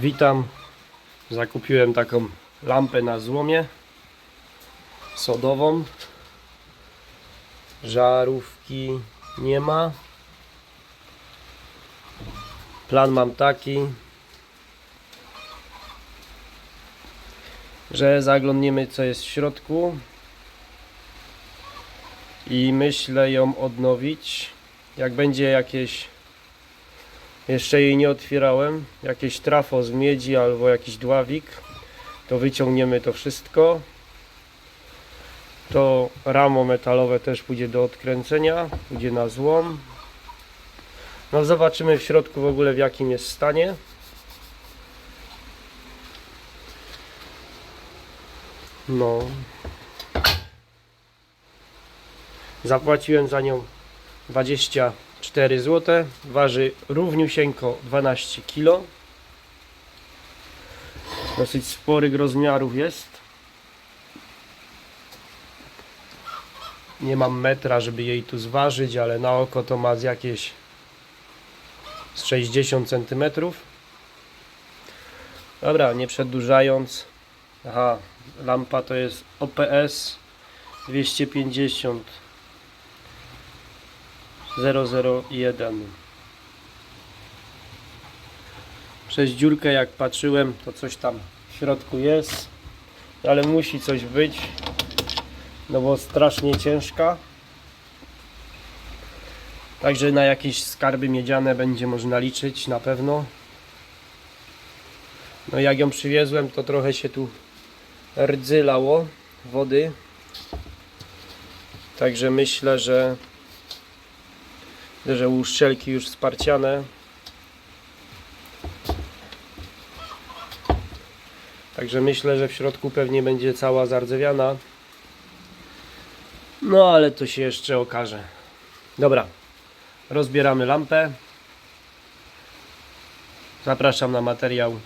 Witam. Zakupiłem taką lampę na złomie sodową. Żarówki nie ma. Plan mam taki, że zaglądniemy co jest w środku i myślę ją odnowić. Jak będzie jakieś jeszcze jej nie otwierałem. Jakieś trafo z miedzi albo jakiś dławik. To wyciągniemy to wszystko. To ramo metalowe też pójdzie do odkręcenia. Pójdzie na złom. No zobaczymy w środku w ogóle w jakim jest stanie. No. Zapłaciłem za nią 24 zł. Waży równiusieńko 12 kg. Dosyć sporych rozmiarów jest. Nie mam metra, żeby jej tu zważyć, ale na oko to ma z jakieś z 60 cm. Dobra, nie przedłużając. Aha, lampa to jest OPS 250 001 Przez dziurkę jak patrzyłem to coś tam w środku jest ale musi coś być no bo strasznie ciężka. Także na jakieś skarby miedziane będzie można liczyć na pewno. No jak ją przywiezłem to trochę się tu rdzylało wody. Także myślę, że że uszczelki już sparciane. Także myślę, że w środku pewnie będzie cała zardzewiana. No ale to się jeszcze okaże. Dobra, rozbieramy lampę. Zapraszam na materiał.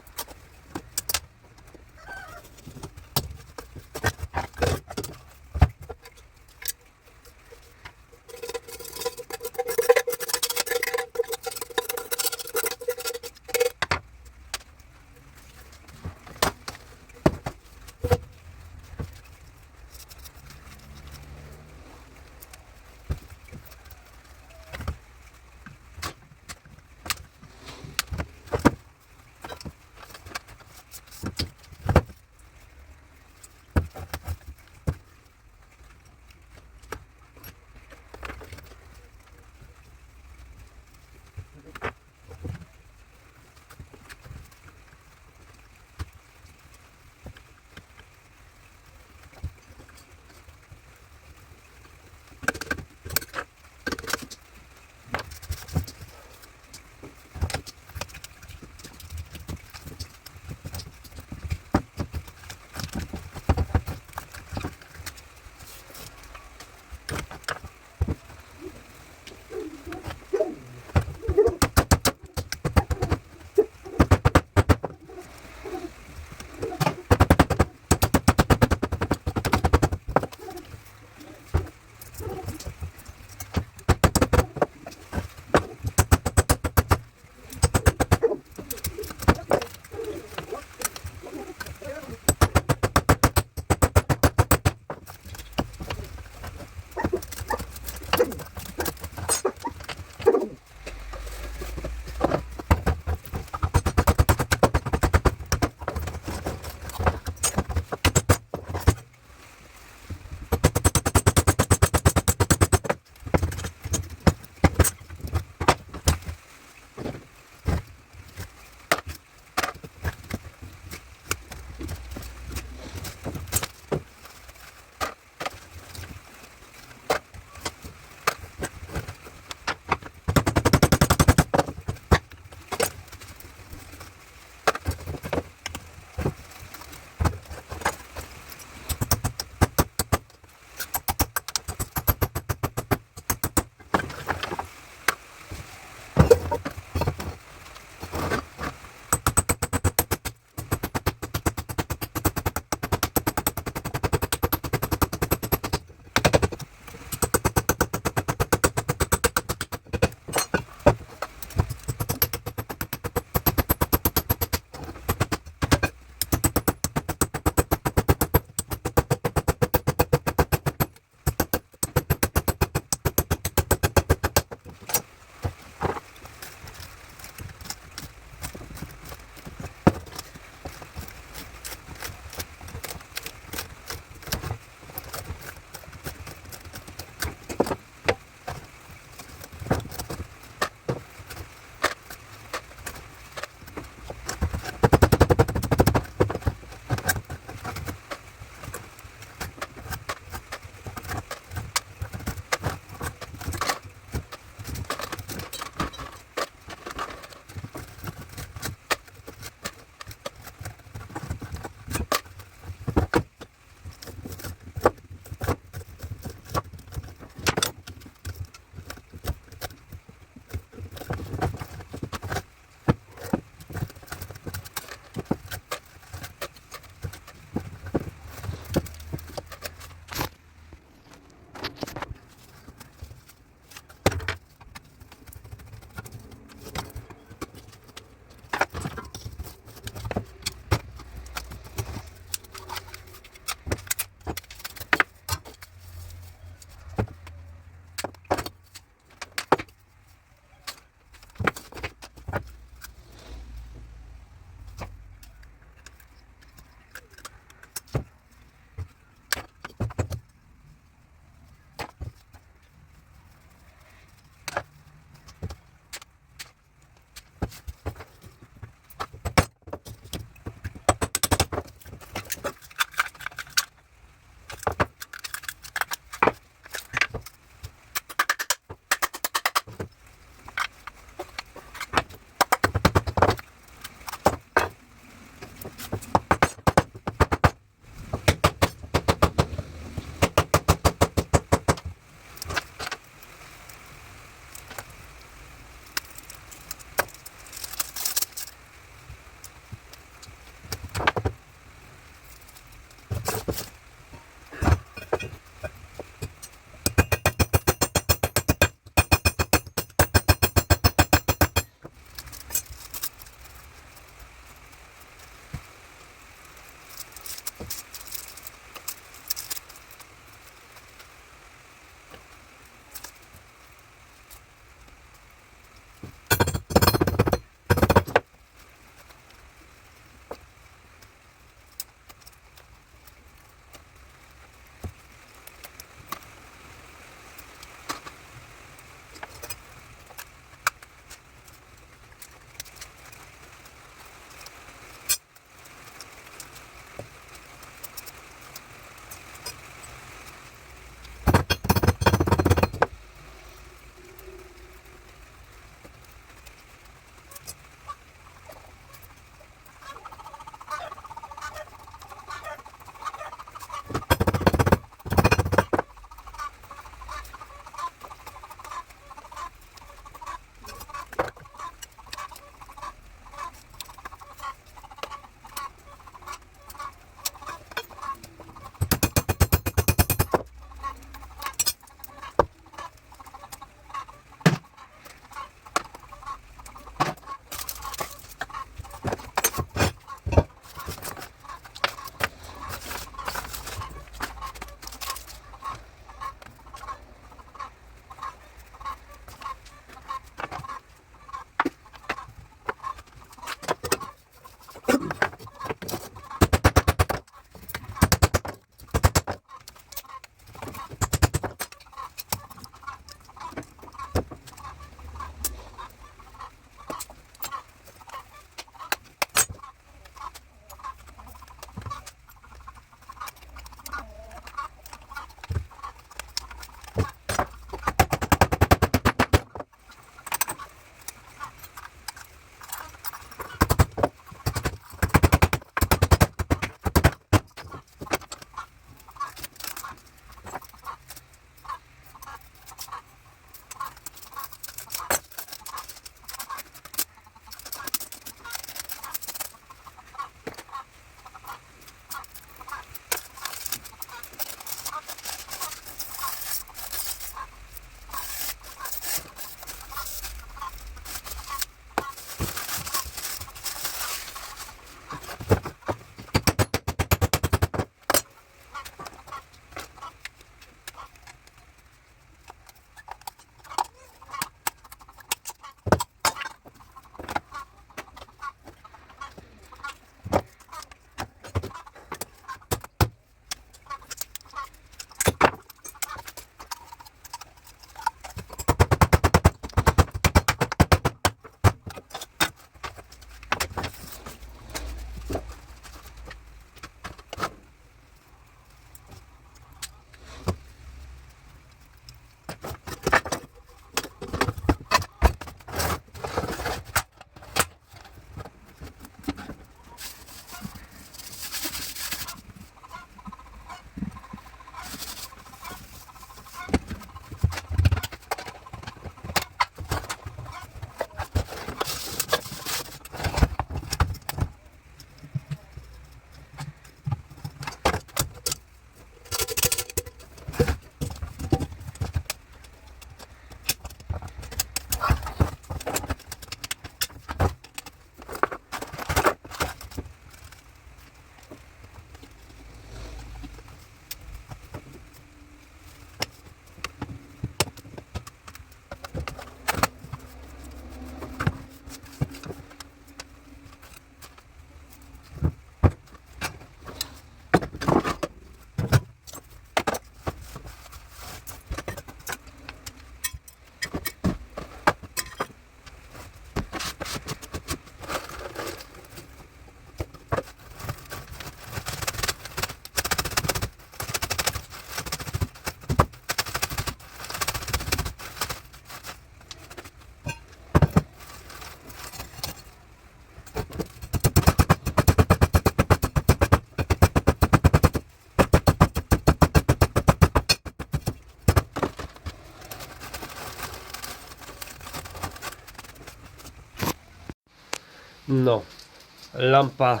Lampa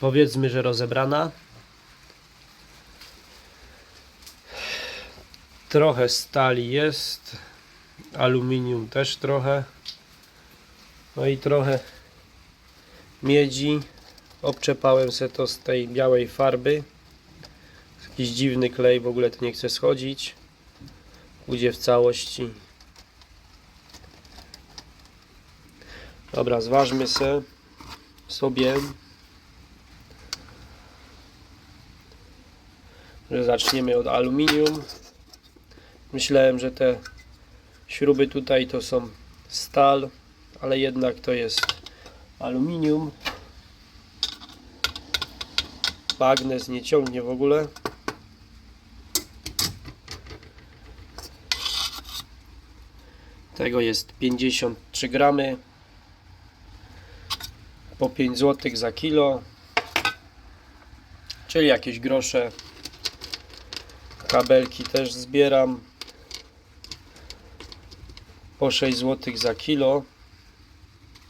powiedzmy, że rozebrana. Trochę stali jest, aluminium też trochę. No i trochę miedzi. Obczepałem se to z tej białej farby. Jakiś dziwny klej, w ogóle to nie chce schodzić. Pójdzie w całości. Dobra, zważmy se sobie, że zaczniemy od aluminium. Myślałem, że te śruby tutaj to są stal, ale jednak to jest aluminium. Magnes nie ciągnie w ogóle. Tego jest 53 gramy. Po 5 zł za kilo. Czyli jakieś grosze. Kabelki też zbieram. Po 6 zł za kilo.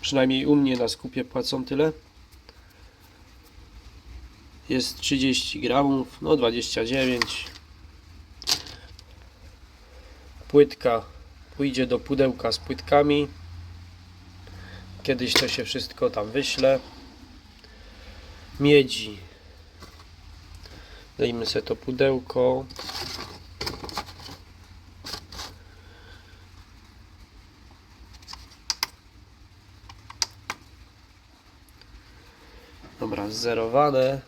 Przynajmniej u mnie na skupie płacą tyle. Jest 30 gramów, no 29. Płytka pójdzie do pudełka z płytkami. Kiedyś to się wszystko tam wyśle. Miedzi. Dajmy sobie to pudełko. Dobra, zerowane.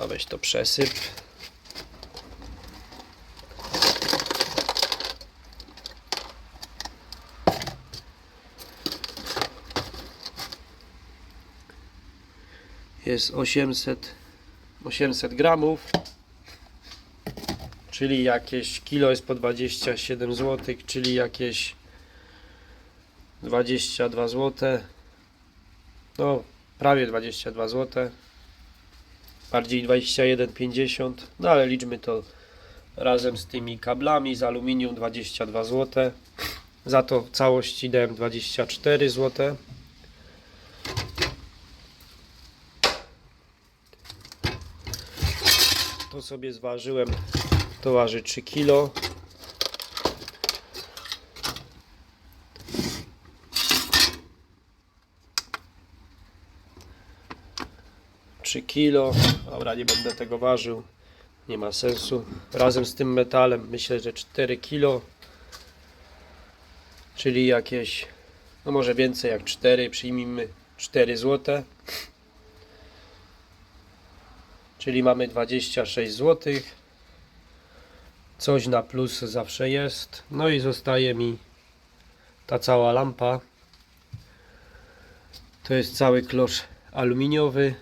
A weź to przesyp. Jest 800, 800 gramów, czyli jakieś kilo jest po 27 zł, czyli jakieś 22 zł. No, prawie 22 zł. Bardziej 21,50. No ale liczmy to razem z tymi kablami z aluminium 22 zł. Za to w całości dałem 24 zł. Sobie zważyłem. To waży 3 kg. Trzy kilo. Dobra, nie będę tego ważył. Nie ma sensu. Razem z tym metalem myślę, że 4 kilo. Czyli jakieś, no może więcej jak 4, przyjmijmy 4 zł. Czyli mamy 26 zł. Coś na plus zawsze jest. No i zostaje mi ta cała lampa. To jest cały klosz aluminiowy.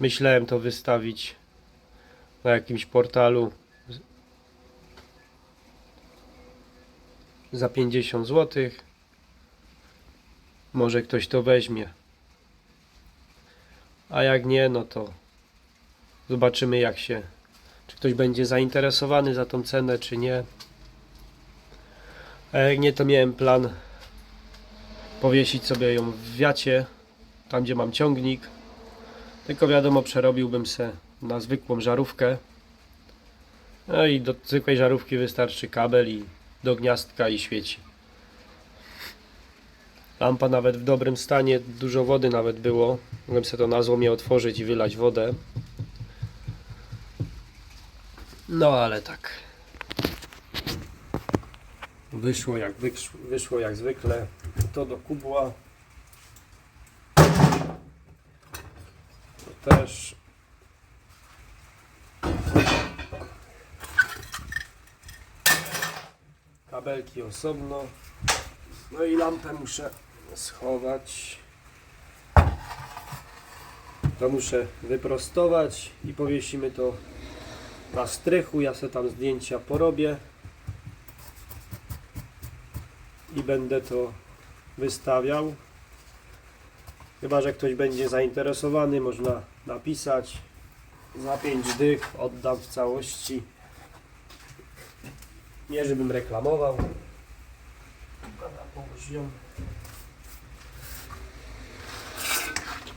Myślałem to wystawić na jakimś portalu za 50 zł. Może ktoś to weźmie. A jak nie, no to zobaczymy jak się, czy ktoś będzie zainteresowany za tą cenę, czy nie. A jak nie, to miałem plan powiesić sobie ją w wiacie, tam gdzie mam ciągnik. Tylko wiadomo, przerobiłbym se na zwykłą żarówkę. No i do zwykłej żarówki wystarczy kabel i do gniazdka i świeci. Lampa nawet w dobrym stanie, dużo wody nawet było. Mogłem sobie to na złomie otworzyć i wylać wodę. No ale tak. Wyszło jak, wyszło, wyszło jak zwykle. To do kubła. To też. Kabelki osobno. No i lampę muszę schować. To muszę wyprostować i powiesimy to na strychu. Ja sobie tam zdjęcia porobię i będę to wystawiał. Chyba, że ktoś będzie zainteresowany, można napisać. Za 5 dych oddam w całości. Nie, żebym reklamował.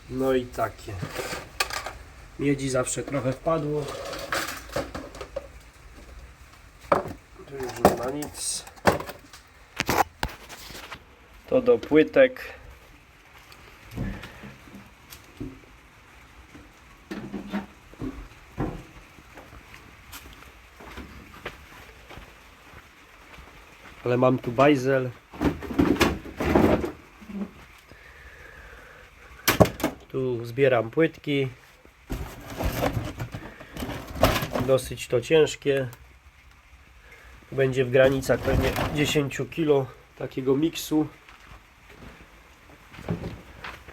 No i takie. Miedzi zawsze trochę wpadło. tu już nie ma nic. To do płytek. Ale mam tu bajzel. Tu zbieram płytki. Dosyć to ciężkie. Będzie w granicach pewnie 10 kg takiego miksu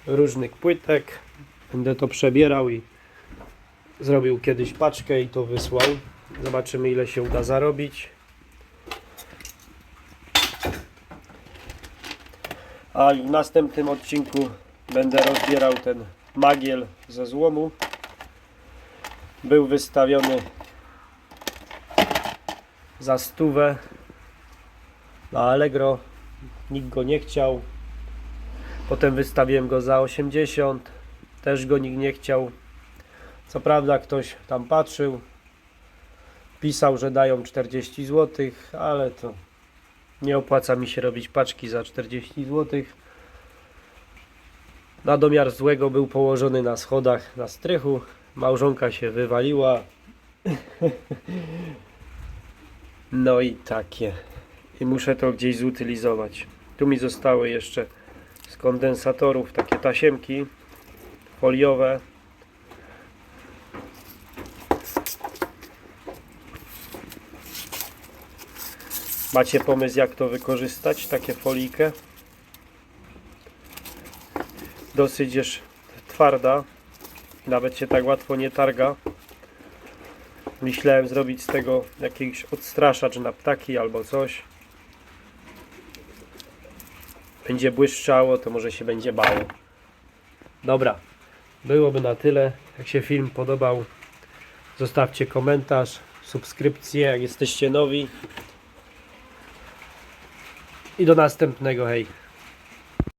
różnych płytek. Będę to przebierał i zrobił kiedyś paczkę i to wysłał. Zobaczymy ile się uda zarobić. A w następnym odcinku będę rozbierał ten magiel ze złomu. Był wystawiony za stówę na Allegro. Nikt go nie chciał. Potem wystawiłem go za 80. Też go nikt nie chciał. Co prawda ktoś tam patrzył. Pisał, że dają 40 zł, ale to nie opłaca mi się robić paczki za 40 zł. Na domiar złego był położony na schodach na strychu. Małżonka się wywaliła. No i takie. I muszę to gdzieś zutylizować. Tu mi zostały jeszcze z kondensatorów takie tasiemki foliowe. Macie pomysł jak to wykorzystać, takie folijkę? Dosyć jest twarda, nawet się tak łatwo nie targa. Myślałem zrobić z tego jakiś odstraszacz na ptaki albo coś. Będzie błyszczało, to może się będzie bało. Dobra, byłoby na tyle. Jak się film podobał, zostawcie komentarz, subskrypcję, jak jesteście nowi. I do następnego, hej.